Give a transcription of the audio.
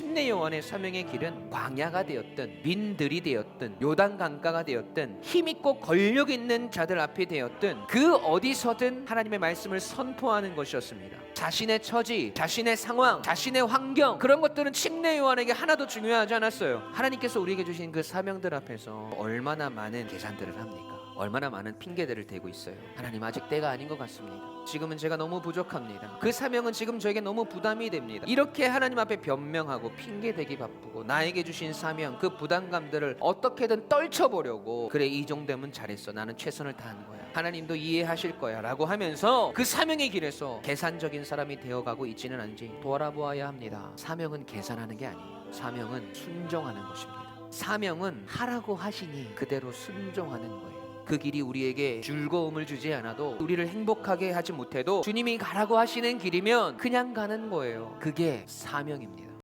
침례 요한의 사명의 길은 광야가 되었든 민들이 되었든 요단 강가가 되었든 힘있고 권력 있는 자들 앞이 되었든 그 어디서든 하나님의 말씀을 선포하는 것이었습니다. 자신의 처지, 자신의 상황, 자신의 환경 그런 것들은 침례 요한에게 하나도 중요하지 않았어요. 하나님께서 우리에게 주신 그 사명들 앞에서 얼마나 많은 계산들을 합니까? 얼마나 많은 핑계들을 대고 있어요. 하나님 아직 때가 아닌 것 같습니다. 지금은 제가 너무 부족합니다. 그 사명은 지금 저에게 너무 부담이 됩니다. 이렇게 하나님 앞에 변명하고 핑계 대기 바쁘고 나에게 주신 사명 그 부담감들을 어떻게든 떨쳐보려고 그래 이 정도면 잘했어. 나는 최선을 다한 거야. 하나님도 이해하실 거야라고 하면서 그 사명의 길에서 계산적인 사람이 되어가고 있지는 않은지 돌아보아야 합니다. 사명은 계산하는 게 아니에요. 사명은 순종하는 것입니다. 사명은 하라고 하시니 그대로 순종하는 거예요. 그 길이 우리에게 즐거움을 주지 않아도 우리를 행복하게 하지 못해도 주님이 가라고 하시는 길이면 그냥 가는 거예요. 그게 사명입니다.